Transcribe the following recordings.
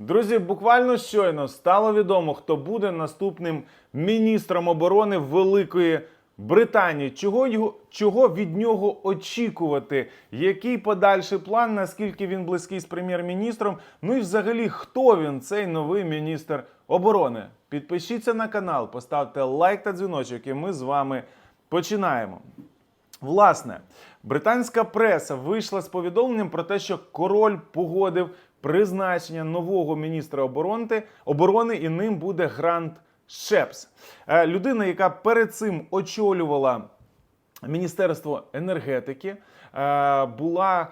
Друзі, буквально щойно стало відомо, хто буде наступним міністром оборони Великої Британії. Чого його чого від нього очікувати? Який подальший план? Наскільки він близький з прем'єр-міністром? Ну і взагалі, хто він, цей новий міністр оборони? Підпишіться на канал, поставте лайк та дзвіночок, і ми з вами починаємо. Власне, британська преса вийшла з повідомленням про те, що король погодив призначення нового міністра оборони, оборони і ним буде Грант Шепс. Е, Людина, яка перед цим очолювала Міністерство енергетики, е, була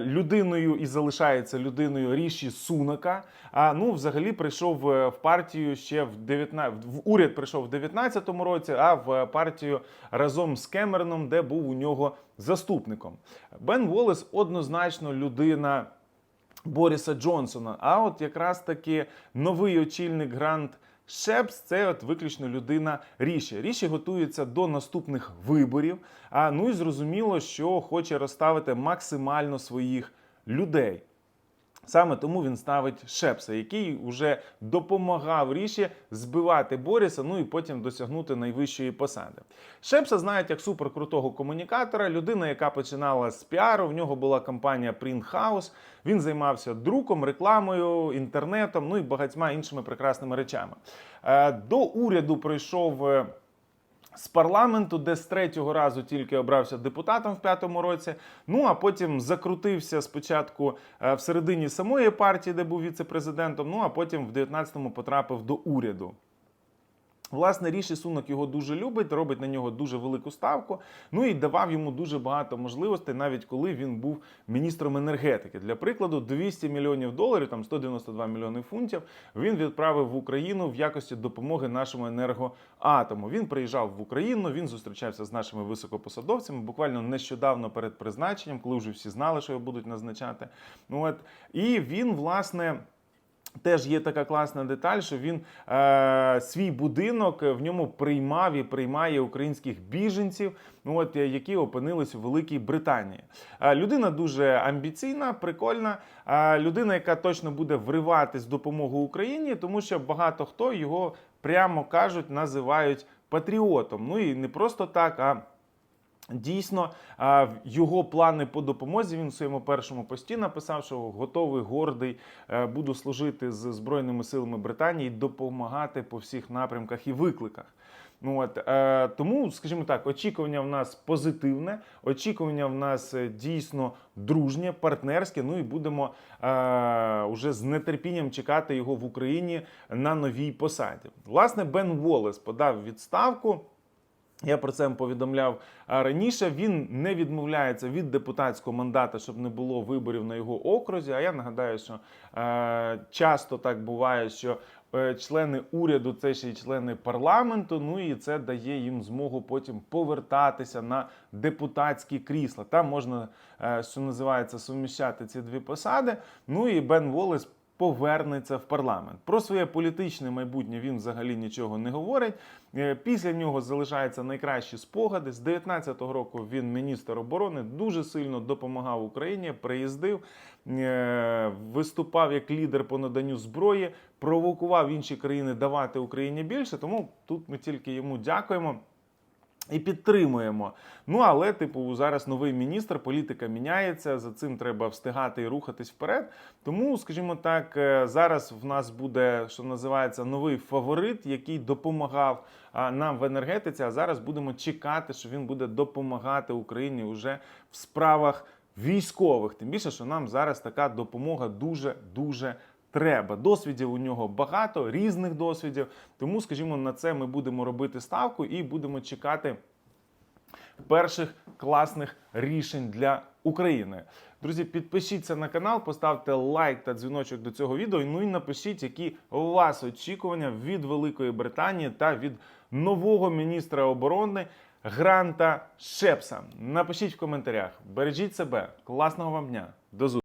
людиною і залишається людиною Ріші Сунака. А ну, взагалі, прийшов е, в партію ще в 19, в уряд прийшов в 19-му році, а в партію разом з Кемероном, де був у нього заступником. Бен Волес однозначно людина. Боріса Джонсона. А от якраз таки новий очільник Грант Шепс це от виключно людина Ріші. Ріші готується до наступних виборів. А ну і зрозуміло, що хоче розставити максимально своїх людей. Саме тому він ставить Шепса, який вже допомагав Ріші збивати Боріса, ну і потім досягнути найвищої посади. Шепса знають як суперкрутого комунікатора, людина, яка починала з піару. В нього була компанія Print House. Він займався друком, рекламою, інтернетом, ну і багатьма іншими прекрасними речами. Е, До уряду прийшов. Е, з парламенту, де з третього разу тільки обрався депутатом в п'ятому році. Ну а потім закрутився спочатку в всередині самої партії, де був віце-президентом. Ну а потім в 19-му потрапив до уряду. Власне, Ріші Сунок його дуже любить, робить на нього дуже велику ставку. Ну і давав йому дуже багато можливостей, навіть коли він був міністром енергетики. Для прикладу, 200 мільйонів доларів, там 192 мільйони фунтів, він відправив в Україну в якості допомоги нашому енергоатому. Він приїжджав в Україну, він зустрічався з нашими високопосадовцями. Буквально нещодавно перед призначенням, коли вже всі знали, що його будуть назначати. Ну от і він, власне. Теж є така класна деталь, що він е, свій будинок в ньому приймав і приймає українських біженців, от е, які опинились у Великій Британії. Е, людина дуже амбіційна, прикольна. Е, людина, яка точно буде вриватись допомогу Україні, тому що багато хто його прямо кажуть, називають патріотом. Ну і не просто так, а Дійсно, його плани по допомозі він у своєму першому пості написав, що готовий, гордий, е, буду служити з Збройними силами Британії, допомагати по всіх напрямках і викликах. Ну от е, тому, скажімо так, очікування в нас позитивне, очікування в нас е, дійсно дружнє, партнерське. Ну і будемо е, уже з нетерпінням чекати його в Україні на новій посаді. Власне, Бен Волес подав відставку. Я про це повідомляв раніше. Він не відмовляється від депутатського мандата, щоб не було виборів на його окрузі. А я нагадаю, що е, часто так буває, що е, члени уряду це ще й члени парламенту. Ну і це дає їм змогу потім повертатися на депутатські крісла. Там можна, е, що називається, суміщати ці дві посади. Ну і Бен Волес повернеться в парламент. Про своє політичне майбутнє він взагалі нічого не говорить. Е, Після нього залишаються найкращі спогади. З 19-го року він міністр оборони, дуже сильно допомагав Україні, приїздив, е, виступав як лідер по наданню зброї, провокував інші країни давати Україні більше. Тому тут ми тільки йому дякуємо. І підтримуємо. Ну але, типу, зараз новий міністр, політика міняється. За цим треба встигати і рухатись вперед. Тому, скажімо так, е, зараз в нас буде, що називається, новий фаворит, який допомагав нам в енергетиці. А зараз будемо чекати, що він буде допомагати Україні вже в справах військових. Тим більше, що нам зараз така допомога дуже дуже треба. Досвідів у нього багато, різних досвідів. Тому, скажімо, на це ми будемо робити ставку і будемо чекати перших класних рішень для України. Друзі, підпишіться на канал, поставте лайк та дзвіночок до цього відео. Ну і напишіть, які у вас очікування від Великої Британії та від нового міністра оборони Гранта Шепса. Напишіть в коментарях. Бережіть себе, класного вам дня, до зустрічі!